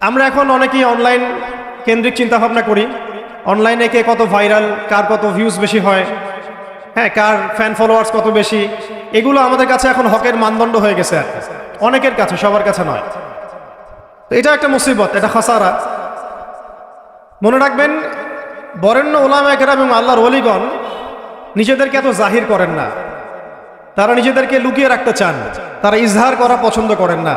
আমরা এখন অনেকেই অনলাইন কেন্দ্রিক চিন্তাভাবনা করি। অনলাইনে কে কত ভাইরাল কার কত ভিউজ বেশি হয় হ্যাঁ কার ফ্যান ফলোয়ার্স কত বেশি, এগুলো আমাদের কাছে এখন হকের মানদণ্ড হয়ে গেছে আর অনেকের কাছে, সবার কাছে নয়। তো এটা একটা মুসিবত, এটা খসারা। মনে রাখবেন, বরেণ্য ওলাম একরাম এবং আল্লাহর অলিগণ নিজেদেরকে এত জাহির করেন না। তারা নিজেদেরকে লুকিয়ে রাখতে চান, তারা ইজহার করা পছন্দ করেন না।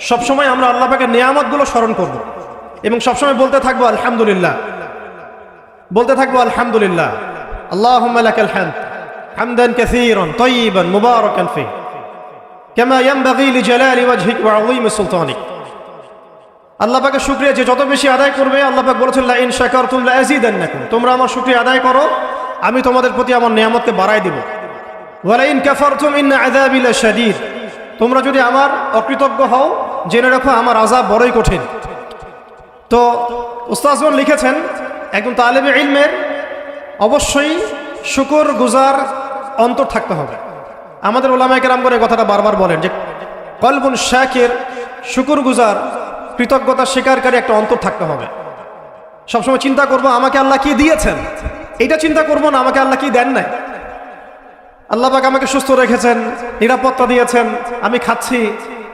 সবসময় আমরা আল্লাহ পাকের নিয়ামতগুলো স্মরণ করব। এবং সবসময় বলতে থাকব, আলহামদুলিল্লাহ। বলতে থাকব, আলহামদুলিল্লাহ। আল্লাহ হামদ, হামদান কাসীরান, তাইয়িবান, মুবারাকান ফি। ইয়ানবাগি লিজালালি ওয়াজহিক ওয়া আযীমি সুলতানিক। আল্লাহ পাকের শুকরিয়া যে যত বেশি আদায় করবে, আল্লাহ পাক বলেছেন লা ইন শাকারতুম লা আযীদান্নাকুম তোমরা আমার শুকরিয়া আদায় করো, আমি তোমাদের প্রতি আমার নিয়ামতকে বাড়াই দিব। ওয়ালা ইন কাফারতুম ইন্না আযাবি লাশাদীদ। তোমরা যদি আমার অকৃতজ্ঞ হও জেনে রাখো, আমার আযাব বড়ই কঠিন। তো উস্তাজগণ লিখেছেন, একজন তালেবে ইলমের অবশ্যই শুকর গুজার অন্তর থাকতে হবে। আমাদের ওলামায় কেরামগণ এই কথাটা বারবার বলেন যে, কলবুন শাকের, শুকুর গুজার, কৃতজ্ঞতা স্বীকারকারী একটা অন্তর থাকতে হবে। সবসময় চিন্তা করব, আমাকে আল্লাহ কি দিয়েছেন? এটা চিন্তা করব না, আমাকে আল্লাহ কি দেন নাই? আল্লাহ আমাকে সুস্থ রেখেছেন, নিরাপত্তা দিয়েছেন, আমি খাচ্ছি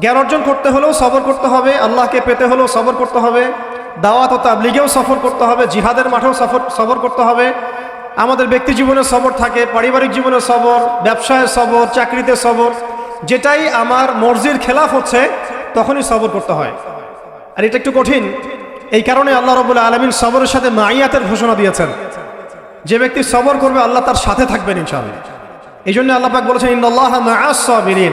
জ্ঞান অর্জন করতে হলেও সবর করতে হবে, আল্লাহকে পেতে হলেও সবর করতে হবে, দাওয়াত ও তাবলিগেও সফর করতে হবে, জিহাদের মাঠেও সফর, সবর করতে হবে। আমাদের ব্যক্তি জীবনে সবর থাকে, পারিবারিক জীবনে সবর, ব্যবসায় সবর, চাকরিতে সবর, যেটাই আমার মর্জির খেলাফ হচ্ছে, তখনই সবর করতে হয়। আর এটা একটু কঠিন। এই কারণে আল্লাহ রবুল্লা আলমিন সবরের সাথে মাইয়াতের ঘোষণা দিয়েছেন। যে ব্যক্তি সবর করবে, আল্লাহ তার সাথে থাকবেন ইনশাআল্লাহ। এই জন্য আল্লাহ পাক বলেছেন ইন্দাল্লাহ মাআস-সাবিরিন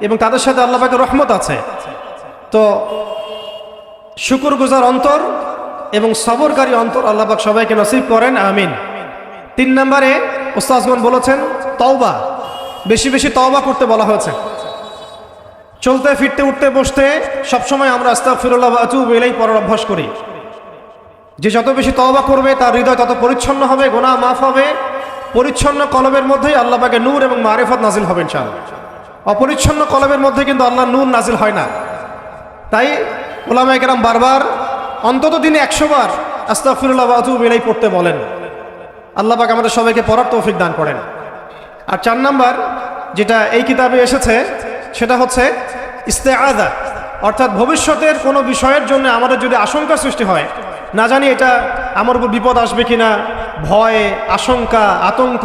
এবং তাদের সাথে আল্লাহ পাকের রহমত আছে। তো শুকুর গুজার অন্তর এবং সবরকারী অন্তর আল্লাহ পাক সবাইকে নসিব করেন, আমিন। তিন নম্বরে ওস্তাজগণ বলেছেন, তওবা, বেশি বেশি তওবা করতে বলা হয়েছে। চলতে, ফিরতে, উঠতে, বসতে সবসময় আমরা আস্তাগফিরুল্লাহ ওয়া আতুবু ইলাইহি পড়ার অভ্যাস করি। যে যত বেশি তওবা করবে, তার হৃদয় তত পরিচ্ছন্ন হবে গোনা মাফ হবে। পরিচ্ছন্ন কলবের মধ্যেই আল্লাহ পাকে নূর এবং মারেফত নাজিল হবে ইনশাআল্লাহ। অপরিচ্ছন্ন কলমের মধ্যে কিন্তু আল্লাহ নুন নাজিল হয় না। তাই ওলামা একরাম বারবার অন্তত দিনে একশো বার আস্তাগফিরুল্লাহ ওয়া আতুবু পড়তে বলেন। আল্লাহ পাক আমাদের সবাইকে পড়ার তৌফিক দান করেন। আর চার নাম্বার যেটা এই কিতাবে এসেছে, সেটা হচ্ছে ইস্তেআদা, অর্থাৎ ভবিষ্যতের কোনো বিষয়ের জন্য আমাদের যদি আশঙ্কা সৃষ্টি হয়, না জানি এটা আমার উপর বিপদ আসবে কিনা, ভয়, আশঙ্কা, আতঙ্ক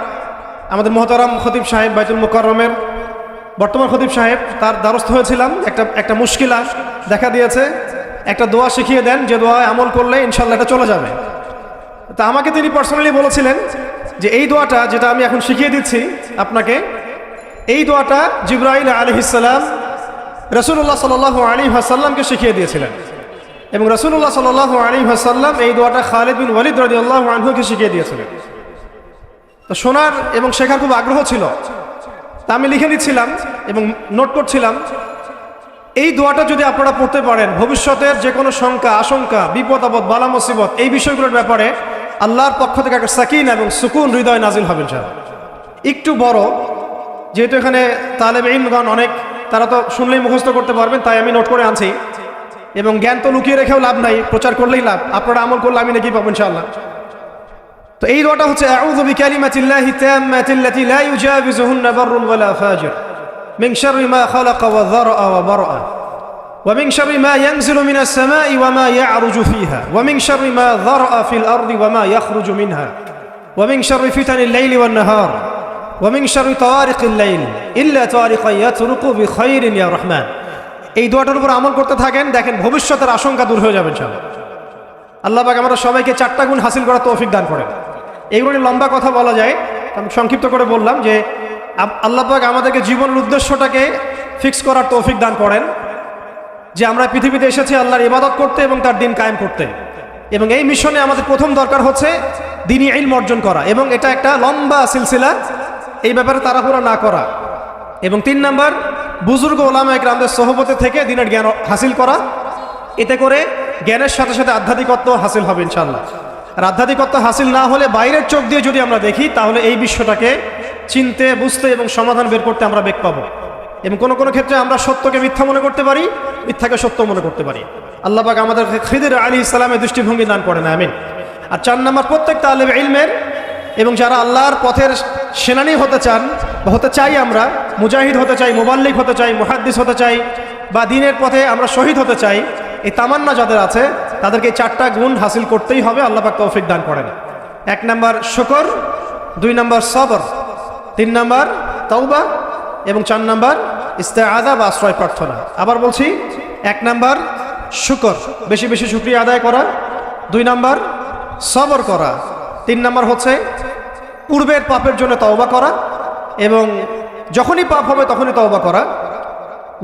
আমাদের মহতারাম খতিব সাহেব বাইতুল মুকাররমের বর্তমান খতিব সাহেব, তার দ্বারস্থ হয়েছিলাম। একটা একটা মুশকিলা দেখা দিয়েছে। একটা দোয়া শিখিয়ে দেন, যে দোয়ায় আমল করলে ইনশাল্লাহ এটা চলে যাবে। তা আমাকে তিনি পার্সোনালি বলেছিলেন যে এই দোয়াটা যেটা আমি এখন শিখিয়ে দিচ্ছি আপনাকে, এই দোয়াটা জিব্রাইল আলহিসাল্লাম রসুল্লাহ সাল আলী হাসাল্লামকে শিখিয়ে দিয়েছিলেন। এবং রসুল্লাহ সাল আলী হাসাল্লাম এই দোয়াটা খালিদ বিন ওয়ালিদ রদি আল্লাহ আনহুকে শিখিয়ে দিয়েছিলেন। তো শোনার এবং শেখার খুব আগ্রহ ছিল। তা আমি লিখে নিচ্ছিলাম এবং নোট করছিলাম। এই দোয়াটা যদি আপনারা পড়তে পারেন, ভবিষ্যতের যে কোনো শঙ্কা, আশঙ্কা, বিপদ, আপদ, বালা, মুসিবত এই বিষয়গুলোর ব্যাপারে আল্লাহর পক্ষ থেকে একটা সাকিন এবং সুকুন হৃদয় নাজিল হবেন স্যার একটু বড়, যেহেতু এখানে তালেব ইমগণ অনেক, তারা তো শুনলেই মুখস্থ করতে পারবেন, তাই আমি নোট করে আনছি। এবং জ্ঞান তো লুকিয়ে রেখেও লাভ নাই, প্রচার করলেই লাভ। আপনারা আমল করলে আমি নাকি পাবো ইনশাআল্লাহ। তো এই দোয়াটা হচ্ছে আউযু বিকালিমাতিল্লাহি তাম্মাতিল্লাতি লা ইউজাবিজুহুন্না বাররুন ওয়ালা ফাজির মিন শাররি মা খালাকা ওয়া যারআ ওয়া বারআ ওয়া মিন শাররি মা ইয়ানজিলু মিনাস সামাই ওয়া মা ইয়া'রুজু ফিহা ওয়া মিন শাররি মা যারআ ফিল আরদি ওয়া মা ইয়াখরুজু মিনহা ওয়া মিন শাররি ফিতানিল লাইলি ওয়ান নাহার ওয়া মিন শাররি তাওয়ারিকিল লাইল ইল্লা তাওয়ারিকান ইয়াতরুকু বিখাইরিন ইয়া রহমান এই দোয়াটার উপর আমল করতে থাকেন দেখেন ভবিষ্যতের আশঙ্কা দূর হয়ে যাবে ইনশাআল্লাহ আল্লাহ পাক আমরা সবাইকে চারটা গুণ হাসিল করার তৌফিক দান করেন এইগুলো লম্বা কথা বলা যায়। আমি সংক্ষিপ্ত করে বললাম যে আপ- আল্লাহ পাক আমাদেরকে জীবনের উদ্দেশ্যটাকে ফিক্স করার তৌফিক দান করেন যে আমরা পৃথিবীতে এসেছি আল্লাহর ইবাদত করতে এবং তার দিন কায়েম করতে। এবং এই মিশনে আমাদের প্রথম দরকার হচ্ছে দিনই ইলম অর্জন করা এবং এটা একটা লম্বা সিলসিলা, এই ব্যাপারে তাড়াহুড়া না করা। এবং তিন নাম্বার, বুজুর্গ ওলামা একরামদের সহবতে থেকে দিনের জ্ঞান হাসিল করা। এতে করে জ্ঞানের সাথে সাথে আধ্যাত্মিকত্ব হাসিল হবে ইনশাল্লাহ আর আধ্যাত্মিকত্ব হাসিল না হলে বাইরের চোখ দিয়ে যদি আমরা দেখি, তাহলে এই বিশ্বটাকে চিনতে, বুঝতে এবং সমাধান বের করতে আমরা বেগ পাবো। এবং কোনো কোনো ক্ষেত্রে আমরা সত্যকে মিথ্যা মনে করতে পারি, মিথ্যাকে সত্য মনে করতে পারি। আল্লাহ পাক আমাদের খিদির আলী ইসলামের দৃষ্টিভঙ্গি দান করেন, আমিন। আর চার নাম্বার প্রত্যেকটা আলেম ইলমের এবং যারা আল্লাহর পথের সেনানি হতে চান বা হতে চাই আমরা, মুজাহিদ হতে চাই, মোবাল্লিক হতে চাই, মুহাদ্দিস হতে চাই বা দিনের পথে আমরা শহীদ হতে চাই, এই তামান্না যাদের আছে তাদেরকে চারটা গুণ হাসিল করতেই হবে, আল্লাহ পাক তৌফিক দান করেন। এক নম্বর শুকর, দুই নম্বর সবর, তিন নম্বর তৌবা এবং চার নম্বর ইস্তেআদা বা আশ্রয় প্রার্থনা। আবার বলছি, এক নম্বর শুকর, বেশি বেশি শুক্রিয়া আদায় করা, দুই নম্বর সবর করা, তিন নম্বর হচ্ছে পূর্বের পাপের জন্য তওবা করা এবং যখনই পাপ হবে তখনই তওবা করা।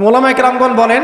মোলামা একরামগণ বলেন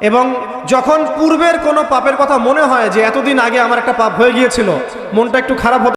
এবং যখন পূর্বের কোনো পাপের কথা মনে হয় যে এতদিন আগে আমার একটা পাপ হয়ে গিয়েছিল, মনটা একটু খারাপ